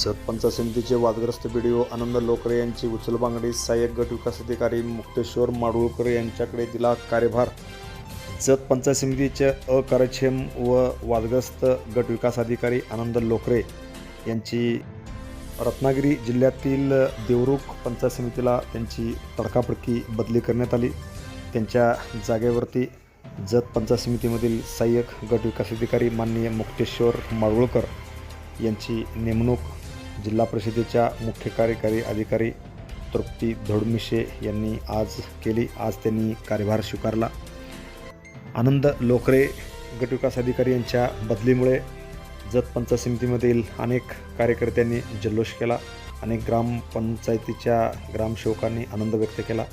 सरपंच समितीचे वादग्रस्त बीडीओ आनंद लोकरे यांची उचलबांगडी सहाय्यक गट विकास अधिकारी मुक्तेश्वर माडगुळकर यांच्याकडे दिला कार्यभार. जत पंचायत समितीचे अकार्यक्षम व वादग्रस्त गट विकास अधिकारी आनंद लोकरे यांची रत्नागिरी जिल्ह्यातील देवरुख पंचायत समितीला त्यांची तडकाफडकी बदली करण्यात आली. त्यांच्या जागेवरती जत पंचायत समितीमधील सहाय्यक गट विकास अधिकारी माननीय मुक्तेश्वर माडगुळकर यांची नेमणूक जिल्हा परिषदेच्या मुख्य कार्यकारी अधिकारी तृप्ती धोडमिशे यांनी आज केली. आज त्यांनी कार्यभार स्वीकारला. आनंद लोकरे गटविकास अधिकारी यांच्या बदलीमुळे जत पंचायत समितीमधील अनेक कार्यकर्त्यांनी जल्लोष केला. अनेक ग्रामपंचायतीच्या ग्रामसेवकांनी आनंद व्यक्त केला.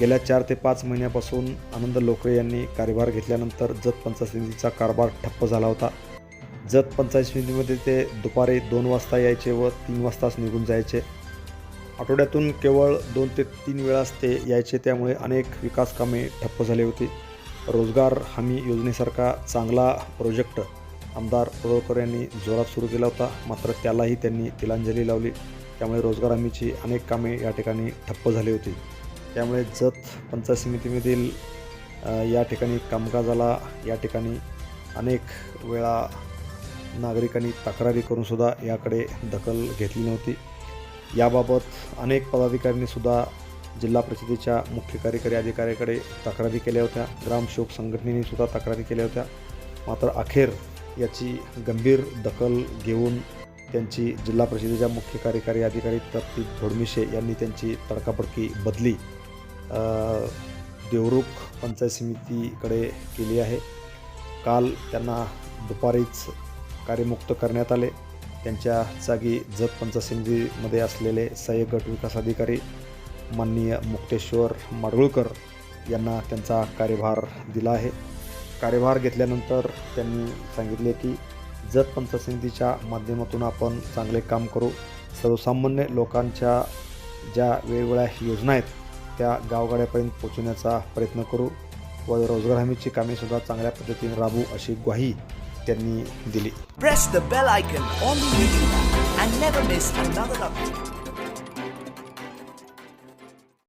गेल्या चार ते पाच महिन्यापासून आनंद लोकरे यांनी कार्यभार घेतल्यानंतर जत पंचायत समितीचा कारभार ठप्प झाला होता. जत पंचायत समितीमध्ये ते दुपारी दोन वाजता यायचे व तीन वाजताच निघून जायचे. आठवड्यातून केवळ दोन ते तीन वेळाच ते यायचे त्यामुळे अनेक विकास कामे ठप्प झाली होती. रोजगार हमी योजनेसारखा चांगला प्रोजेक्ट आमदार पडोळकर यांनी जोरात सुरू केला होता. मात्र त्यालाही त्यांनी तिलांजली लावली. त्यामुळे रोजगार हमीची अनेक कामे या ठिकाणी ठप्प झाली होती. त्यामुळे जत पंचायत समितीमधील या ठिकाणी कामकाजाला या ठिकाणी अनेक वेळा नागरिकांनी तक्रारी करूनसुद्धा याकडे दखल घेतली नव्हती. याबाबत अनेक पदाधिकाऱ्यांनीसुद्धा जिल्हा परिषदेच्या मुख्य कार्यकारी अधिकाऱ्याकडे तक्रारी केल्या होत्या. ग्रामसेवक संघटनेनेसुद्धा तक्रारी केल्या होत्या. मात्र अखेर याची गंभीर दखल घेऊन त्यांची जिल्हा परिषदेच्या मुख्य कार्यकारी अधिकारी तप्ती धोडमिशे यांनी त्यांची तडकाफडकी बदली देवरुख पंचायत समितीकडे केली आहे. काल त्यांना दुपारीच कार्यमुक्त करण्यात आले. त्यांच्या जागी जत सिंधीमध्ये असलेले सहाय्यक गट विकास अधिकारी माननीय मुक्तेश्वर माडगुळकर यांना त्यांचा कार्यभार दिला आहे. कार्यभार घेतल्यानंतर त्यांनी सांगितले की जत सिंधीच्या माध्यमातून आपण चांगले काम करू. सर्वसामान्य लोकांच्या ज्या वेगवेगळ्या योजना आहेत त्या गावगाड्यापर्यंत पोहोचवण्याचा प्रयत्न करू. व रोजगार हमीची कामेसुद्धा चांगल्या पद्धतीने राबू अशी ग्वाही त्यांनी दिली Press the bell icon on the YouTube app and never miss another update.